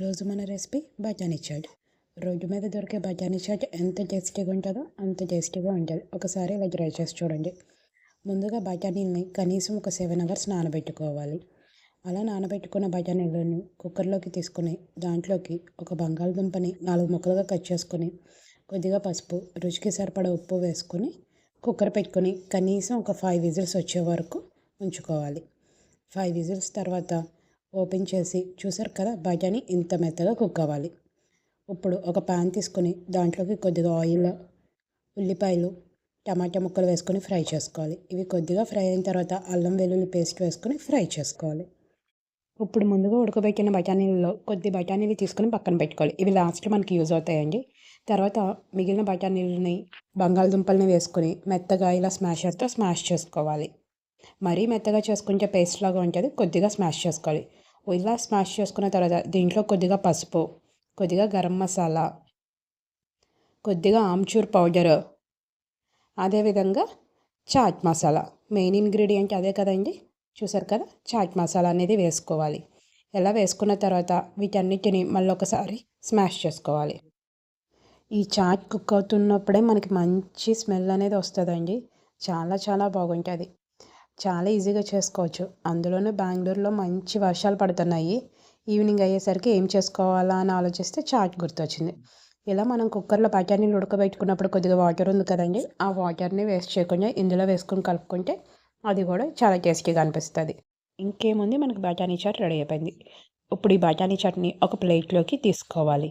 Recipe బఠానీ chat. Road మీద దొరికే బఠానీ చాట్ ఎంత టేస్టీగా ఉంటుందో అంత టేస్టీగా ఉంటుంది. ఒకసారి ఇలా ట్రై చేసి చూడండి. ముందుగా బఠానీలని కనీసం ఒక సెవెన్ అవర్స్ నానబెట్టుకోవాలి. అలా నానబెట్టుకున్న బఠానీలను కుక్కర్లోకి తీసుకుని దాంట్లోకి ఒక బంగాళదుంపని నాలుగు ముక్కలుగా కట్ చేసుకొని కొద్దిగా పసుపు రుచికి సరిపడా ఉప్పు వేసుకొని కుక్కర్ పెట్టుకొని కనీసం ఒక ఫైవ్ విజిల్స్ వచ్చే వరకు ఉంచుకోవాలి. ఫైవ్ విజిల్స్ తర్వాత ఓపెన్ చేసి చూసారు కదా బఠానీ ఇంత మెత్తగా కుక్ అవ్వాలి. ఇప్పుడు ఒక పాన్ తీసుకొని దాంట్లోకి కొద్దిగా ఆయిల్ ఉల్లిపాయలు టమాటా ముక్కలు వేసుకొని ఫ్రై చేసుకోవాలి. ఇవి కొద్దిగా ఫ్రై అయిన తర్వాత అల్లం వెల్లుల్లి పేస్ట్ వేసుకొని ఫ్రై చేసుకోవాలి. ఇప్పుడు ముందుగా ఉడకబెట్టిన బఠానీలలో కొద్ది బఠానీలు తీసుకొని పక్కన పెట్టుకోవాలి. ఇవి లాస్ట్లో మనకి యూజ్ అవుతాయండి. తర్వాత మిగిలిన బఠానీలని బంగాళదుంపల్ని వేసుకొని మెత్తగా ఇలా స్మాషర్తో స్మాష్ చేసుకోవాలి. మరీ మెత్తగా చేసుకుంటే పేస్ట్ లాగా ఉంటుంది కొద్దిగా స్మాష్ చేసుకోవాలి. ఇలా స్మాష్ చేసుకున్న తర్వాత దీంట్లో కొద్దిగా పసుపు కొద్దిగా గరం మసాలా కొద్దిగా ఆమ్చూర్ పౌడర్ అదేవిధంగా చాట్ మసాలా. మెయిన్ ఇంగ్రీడియంట్ అదే కదండి? చూసారు కదా? చాట్ మసాలా అనేది వేసుకోవాలి. ఎలా వేసుకున్న తర్వాత వీటన్నిటిని మళ్ళీ ఒకసారి స్మాష్ చేసుకోవాలి. ఈ చాట్ కుక్ అవుతున్నప్పుడే మనకి మంచి స్మెల్ అనేది వస్తుందండి. చాలా చాలా బాగుంటుంది. చాలా ఈజీగా చేసుకోవచ్చు. అందులోనే బెంగళూరులో మంచి వర్షాలు పడుతున్నాయి. ఈవినింగ్ అయ్యేసరికి ఏం చేసుకోవాలా అని ఆలోచిస్తే చాట్ గుర్తొచ్చింది. ఇలా మనం కుక్కర్లో బఠానీలు ఉడకబెట్టుకున్నప్పుడు కొద్దిగా వాటర్ ఉంది కదండి ఆ వాటర్ని వేస్ట్ చేయకుండా ఇందులో వేసుకొని కలుపుకుంటే అది కూడా చాలా టేస్టీగా అనిపిస్తుంది. ఇంకేముంది? మనకు బఠానీ చాట్ రెడీ అయిపోయింది. ఇప్పుడు ఈ బఠానీ చట్నీ ఒక ప్లేట్లోకి తీసుకోవాలి.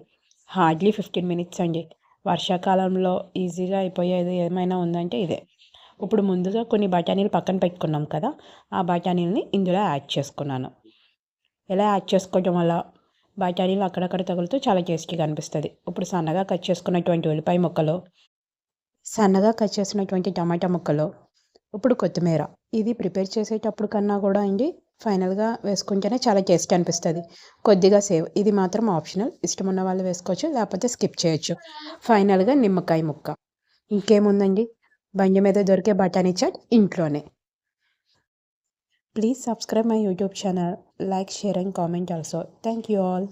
హార్డ్లీ ఫిఫ్టీన్ మినిట్స్ అండి. వర్షాకాలంలో ఈజీగా అయిపోయేది ఏమైనా ఉందంటే ఇదే. ఇప్పుడు ముందుగా కొన్ని బఠానీలు పక్కన పెట్టుకున్నాం కదా ఆ బఠానీలని ఇందులో యాడ్ చేసుకున్నాను. ఎలా యాడ్ చేసుకోవడం వల్ల బఠానీలు అక్కడక్కడ తగులుతూ చాలా టేస్టీగా అనిపిస్తుంది. ఇప్పుడు సన్నగా కట్ చేసుకున్నటువంటి ఉల్లిపాయ ముక్కలు సన్నగా కట్ చేసినటువంటి టమాటా ముక్కలు ఇప్పుడు కొత్తిమీర. ఇది ప్రిపేర్ చేసేటప్పుడు కన్నా కూడా అండి ఫైనల్గా వేసుకుంటేనే చాలా టేస్టీ అనిపిస్తుంది. కొద్దిగా సేవ్ ఇది మాత్రం ఆప్షనల్. ఇష్టం ఉన్న వాళ్ళు వేసుకోవచ్చు లేకపోతే స్కిప్ చేయొచ్చు. ఫైనల్గా నిమ్మకాయ ముక్క. ఇంకేముందండి? బండి మీద దొరికే బఠానీ చాట్ ఇంట్లోనే please subscribe my YouTube channel like share and comment also thank you all